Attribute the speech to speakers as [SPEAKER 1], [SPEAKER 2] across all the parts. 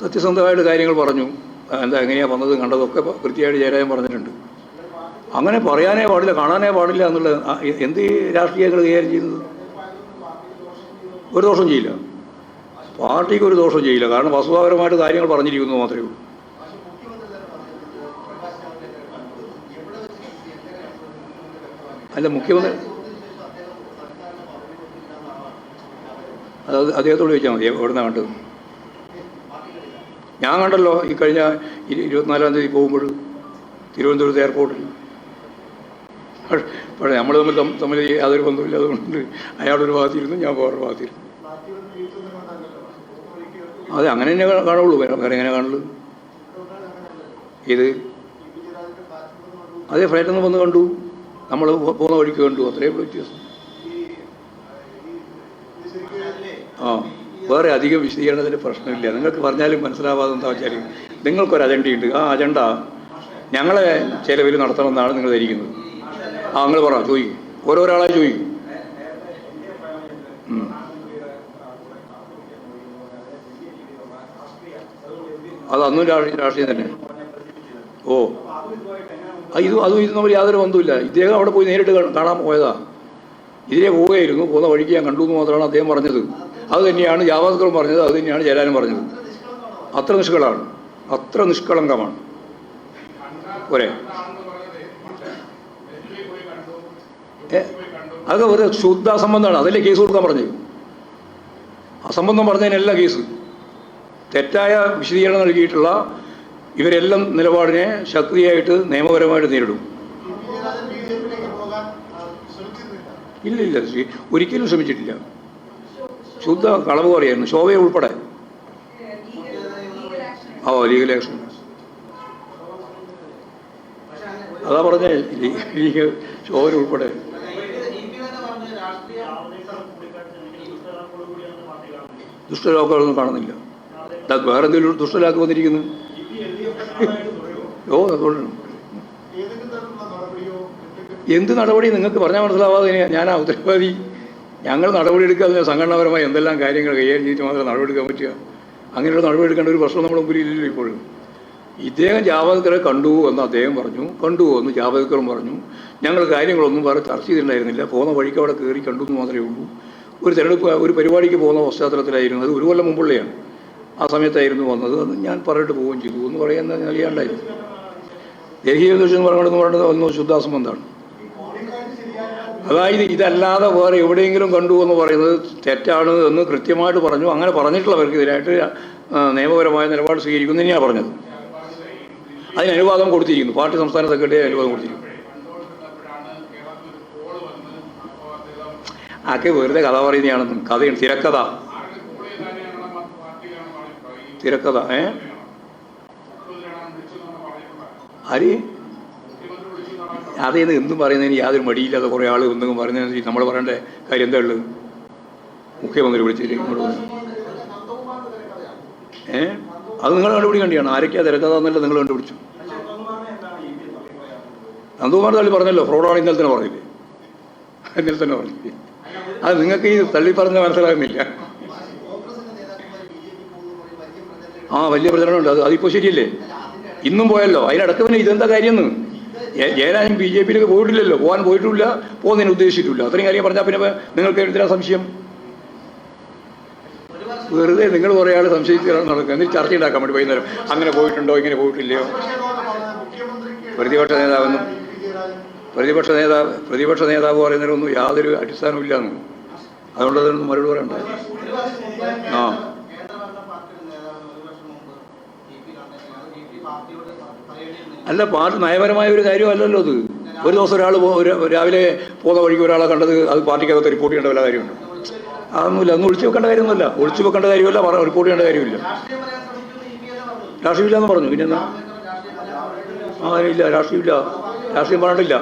[SPEAKER 1] സത്യസന്ധമായിട്ട് കാര്യങ്ങൾ പറഞ്ഞു. എന്താ എങ്ങനെയാണ് വന്നത് കണ്ടതൊക്കെ കൃത്യമായിട്ട് ജയരാജൻ പറഞ്ഞിട്ടുണ്ട്. അങ്ങനെ പറയാനേ പാടില്ല കാണാനേ പാടില്ല എന്നുള്ളത് എന്ത് രാഷ്ട്രീയങ്ങൾ കൈകാര്യം ചെയ്യുന്നത്? ഒരു ദോഷം ചെയ്യില്ല. പാർട്ടിക്ക് ഒരു ദോഷം ചെയ്യില്ല. കാരണം വസ്തുതാപരമായിട്ട് കാര്യങ്ങൾ പറഞ്ഞിരിക്കുന്നു മാത്രമേ ഉള്ളൂ. അല്ല മുഖ്യമന്ത്രി അതായത് അദ്ദേഹത്തോട് ചോദിച്ചാൽ മതി എവിടെ നിന്നാണ് കണ്ടത്? ഞാൻ കണ്ടല്ലോ ഈ കഴിഞ്ഞ ഇരു- ഇരുപത്തിനാലാം തീയതി പോകുമ്പോൾ തിരുവനന്തപുരത്ത് എയർപോർട്ടിൽ പക്ഷേ നമ്മൾ തമ്മിൽ തമ്മിൽ യാതൊരു ബന്ധമില്ല അതുകൊണ്ട് അയാളൊരു ഭാഗത്തിരുന്നു ഞാൻ വേറൊരു ഭാഗത്തിരുന്നു. അതെ അങ്ങനെ തന്നെ കാണുള്ളൂ. വേറെ എങ്ങനെ കാണുള്ളൂ? ഇത് അതെ ഫ്ലൈറ്റിൽ നിന്ന് വന്ന് കണ്ടു. നമ്മൾ പോകുന്ന വഴിക്ക് കണ്ടു. അത്രയും വ്യത്യാസം ആ വേറെ അധികം വിശദീകരണത്തിന് പ്രശ്നമില്ല. നിങ്ങൾക്ക് പറഞ്ഞാലും മനസ്സിലാവാതെ എന്താ വെച്ചാൽ നിങ്ങൾക്കൊരു അജണ്ടയുണ്ട് ആ അജണ്ട ഞങ്ങളെ ചിലവിൽ നടത്തണമെന്നാണ് നിങ്ങൾ ധരിക്കുന്നത്. ആ നിങ്ങൾ പറ ചോദിക്കും. ഓരോരാളായി ചോദിക്കും. അത് അന്നും രാഷ്ട്രീയ തന്നെ. ഓ. ഇത് അതും ഇതും തമ്മിൽ യാതൊരു ബന്ധമില്ല ഇദ്ദേഹം അവിടെ പോയി നേരിട്ട് കാണാൻ പോയതാ. ഇതിലെ പോവുകയായിരുന്നു. പോകുന്ന വഴിക്ക് ഞാൻ കണ്ടു എന്ന് മാത്രമാണ് അദ്ദേഹം പറഞ്ഞത്. അത് തന്നെയാണ് ജാവാസ്കറും പറഞ്ഞത്. അത് തന്നെയാണ് ജയലാലും പറഞ്ഞത്. അത്ര നിഷ്കളാണ്. അത്ര നിഷ്കളങ്കമാണ്. പോരെ. അത് ഒരു ശുദ്ധ അസംബന്ധമാണ് അതല്ലേ കേസ് കൊടുക്കാൻ പറഞ്ഞത്? അസംബന്ധം പറഞ്ഞതിനല്ല കേസ്. തെറ്റായ വിശദീകരണം നൽകിയിട്ടുള്ള ഇവരെല്ലാം നിലപാടിനെ ശക്തിയായിട്ട് നിയമപരമായിട്ട് നേരിടും. ഇല്ല ഇല്ല ശ്രീ- ഒരിക്കലും ശ്രമിച്ചിട്ടില്ല. ശുദ്ധ കളവ് പറയായിരുന്നു ശോഭയെ ഉൾപ്പെടെ. ഓ ലീഗൽ ആക്ഷൻ അതാ പറഞ്ഞേ ലീഗ് ശോഭന ഉൾപ്പെടെ. ദുഷ്ടലാക്കുകളൊന്നും കാണുന്നില്ല. വേറെന്തെങ്കിലും ദുഷ്ടലാക്ക് വന്നിരിക്കുന്നു. ഓ അതുകൊണ്ടാണ്. എന്ത് നടപടി നിങ്ങൾക്ക് പറഞ്ഞാൽ മനസ്സിലാവാതെ ഞാൻ ആ ഉത്തരവാദി. ഞങ്ങൾ നടപടിയെടുക്കാതെ സംഘടനാപരമായി എന്തെല്ലാം കാര്യങ്ങൾ കൈകാര്യം ചെയ്തിട്ട് മാത്രമേ നടപടിയെടുക്കാൻ പറ്റുക? അങ്ങനെയുള്ള നടപടിയെടുക്കേണ്ട ഒരു പ്രശ്നം നമ്മുടെ മുമ്പിൽ ഇല്ലല്ലോ ഇപ്പോഴും. ഇദ്ദേഹം ജാവദ്കറെ കണ്ടു എന്ന് അദ്ദേഹം പറഞ്ഞു. കണ്ടു എന്ന് ജാവദ്കറും പറഞ്ഞു. ഞങ്ങൾ കാര്യങ്ങളൊന്നും വേറെ ചർച്ച ചെയ്തിട്ടുണ്ടായിരുന്നില്ല. പോകുന്ന വഴിക്ക് അവിടെ കയറി കണ്ടു എന്ന് മാത്രമേ ഉള്ളൂ. ഒരു തെരഞ്ഞെടുപ്പ് ഒരു പരിപാടിക്ക് പോകുന്ന പശ്ചാത്തലത്തിലായിരുന്നു. അത് ഒരു കൊല്ലം മുമ്പുള്ളയാണ്. ആ സമയത്തായിരുന്നു വന്നത്. അത് ഞാൻ പറഞ്ഞിട്ട് പോവുകയും ചെയ്തു എന്ന് പറയുന്ന നിലയാണ്ടായിരുന്നു ദേഹീയ കുറിച്ച് എന്ന് പറയുന്നത് ഒന്ന് ശുദ്ധാസംബന്ധമാണ്. അതായത് ഇതല്ലാതെ വേറെ എവിടെയെങ്കിലും കണ്ടു എന്ന് പറയുന്നത് തെറ്റാണ് എന്ന് കൃത്യമായിട്ട് പറഞ്ഞു. അങ്ങനെ പറഞ്ഞിട്ടുള്ളവർക്ക് ഇതിനായിട്ട് നിയമപരമായ നിലപാട് സ്വീകരിക്കുന്നു തന്നെയാണ് പറഞ്ഞത്. അതിന് അനുവാദം കൊടുത്തിരിക്കുന്നു. പാർട്ടി സംസ്ഥാന സെക്രട്ടറി അനുവാദം കൊടുത്തിരിക്കുന്നു. ആക്കെ വെറുതെ കഥ പറയുന്നതാണെന്നും കഥയാണ്. തിരക്കഥ. തിരക്കഥ ഏ? ആര്? അതേന്ന് എന്തും പറയുന്നതിന് യാതൊരു മടിയില്ലാതെ കുറേ ആൾ എന്തെങ്കിലും പറയുന്നതിന് നമ്മൾ പറയേണ്ട കാര്യം എന്താ ഉള്ളത്? മുഖ്യമന്ത്രി വിളിച്ചിട്ട് ഇങ്ങോട്ട് വന്നു. ഏ? അത് നിങ്ങൾ കണ്ടുപിടിക്കേണ്ടിയാണ്. ആരൊക്കെയാ തിരക്കഥാന്നല്ല നിങ്ങൾ കണ്ടുപിടിച്ചു. നന്ദകുമാർ തള്ളി പറഞ്ഞല്ലോ ഫ്രോഡാണ് ഇന്നലെ തന്നെ പറഞ്ഞില്ലേ? ഇന്നലെ തന്നെ പറഞ്ഞില്ലേ? അത് നിങ്ങൾക്ക് ഈ തള്ളി പറഞ്ഞ മനസ്സിലാകുന്നില്ല. ആ വലിയ പ്രചരണമുണ്ട്. അത് അതിപ്പോൾ ശരിയല്ലേ? ഇന്നും പോയല്ലോ. അതിനടക്ക് ഇതെന്താ കാര്യമെന്ന് ജയരാജൻ ബി ജെ പിയിലേക്ക് പോയിട്ടില്ലല്ലോ. പോകാൻ പോയിട്ടില്ല പോകുന്നതിന് ഉദ്ദേശിച്ചിട്ടില്ല. അത്രയും കാര്യം പറഞ്ഞാൽ പിന്നെ നിങ്ങൾക്ക് എന്തിനാ സംശയം? വെറുതെ നിങ്ങൾ കുറേ ആൾ സംശയിച്ച് നടക്കുക. എന്നിട്ട് ചർച്ച ഉണ്ടാക്കാൻ വേണ്ടി വൈകുന്നേരം. അങ്ങനെ പോയിട്ടുണ്ടോ ഇങ്ങനെ പോയിട്ടില്ലയോ? പ്രതിപക്ഷ നേതാവെന്നും പ്രതിപക്ഷ നേതാവ് പ്രതിപക്ഷ നേതാവ് പറയുന്നതിനൊന്നും യാതൊരു അടിസ്ഥാനമില്ല എന്ന് അതുകൊണ്ട് അതിനൊന്നും മറുപടി പറയണ്ട ആ. അല്ല പാർട്ടി നയപരമായ ഒരു കാര്യമല്ലല്ലോ അത്. ഒരു ദിവസം ഒരാൾ രാവിലെ പോകുന്ന വഴിക്ക് ഒരാളെ കണ്ടത് അത് പാർട്ടിക്കകത്ത് റിപ്പോർട്ട് ചെയ്യേണ്ട വല്ല കാര്യമുണ്ട്? അതൊന്നുമില്ല അന്ന് ഒളിച്ചു വെക്കേണ്ട കാര്യമൊന്നുമില്ല. ഒളിച്ചു വെക്കേണ്ട കാര്യമില്ല റിപ്പോർട്ട് ചെയ്യേണ്ട കാര്യമില്ല. രാഷ്ട്രീയമില്ല എന്ന് പറഞ്ഞു. പിന്നെ എന്നാ ആ ഇല്ല രാഷ്ട്രീയമില്ല. രാഷ്ട്രീയം പറഞ്ഞിട്ടില്ല.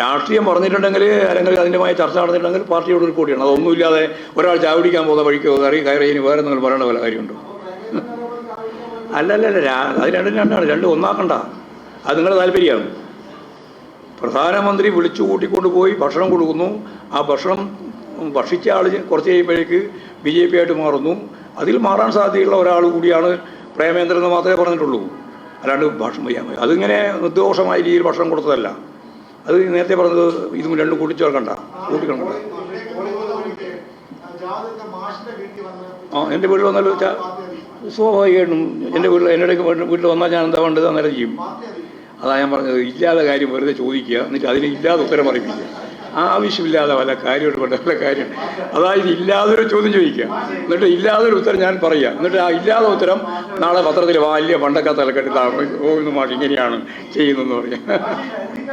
[SPEAKER 1] രാഷ്ട്രീയം പറഞ്ഞിട്ടുണ്ടെങ്കിൽ അല്ലെങ്കിൽ അതിന്റെമായ ചർച്ച നടന്നിട്ടുണ്ടെങ്കിൽ പാർട്ടിയോട് റിപ്പോർട്ട് ചെയ്യണം. അതൊന്നുമില്ലാതെ ഒരാൾ ചാവടിക്കാൻ പോകുന്ന വഴിക്കോ കയറി കയറി വേറെ നിങ്ങൾ പറയേണ്ട വല്ല കാര്യമുണ്ടോ? അല്ല അല്ല അല്ല രാ- അത് രണ്ടും രണ്ടാണ് രണ്ടും ഒന്നാക്കണ്ട. അത് നിങ്ങളുടെ താല്പര്യമാണ്. പ്രധാനമന്ത്രി വിളിച്ചു കൂട്ടിക്കൊണ്ടുപോയി ഭക്ഷണം കൊടുക്കുന്നു. ആ ഭക്ഷണം ഭക്ഷിച്ച ആൾ കുറച്ച് കഴിയുമ്പോഴേക്ക് ബി ജെ പി ആയിട്ട് മാറുന്നു. അതിൽ മാറാൻ സാധ്യതയുള്ള ഒരാൾ കൂടിയാണ് പ്രേമേന്ദ്രൻ എന്ന് മാത്രമേ പറഞ്ഞിട്ടുള്ളൂ. അല്ലാണ്ട് ഭക്ഷണം അതിങ്ങനെ നിർദോഷമായ രീതിയിൽ ഭക്ഷണം കൊടുത്തതല്ല. അത് നേരത്തെ പറഞ്ഞത് ഇതും രണ്ടും കൂട്ടിച്ചേർക്കണ്ട കൂട്ടിക്കണ്ട ആ എന്റെ വീട്ടിൽ വന്നാലും സ്വാഭാവികമായിട്ടും എന്റെ വീട്ടിൽ എന്റെ ഇടയ്ക്ക് വീട്ടിൽ വന്നാൽ ഞാൻ എന്താ വേണ്ടത് അന്നേരം ചെയ്യും. അതാ ഞാൻ പറഞ്ഞത് ഇല്ലാതെ കാര്യം വെറുതെ ചോദിക്കുക എന്നിട്ട് അതിന് ഇല്ലാതെ ഉത്തരം പറയിപ്പിക്കുക. ആവശ്യമില്ലാതെ വല്ല കാര്യമായിട്ട് വേണ്ട വല്ല കാര്യം. അതായത് ഇല്ലാതൊരു ചോദ്യം ചോദിക്കുക. എന്നിട്ട് ഇല്ലാതൊരു ഉത്തരം ഞാൻ പറയുക. എന്നിട്ട് ആ ഇല്ലാതെ ഉത്തരം നാളെ പത്രത്തിൽ വാല്യ പണ്ടൊക്കെ തലക്കെട്ട് ഓ ഇന്ന് മാറ്റി ഇങ്ങനെയാണ് ചെയ്യുന്നതെന്ന് പറയാം.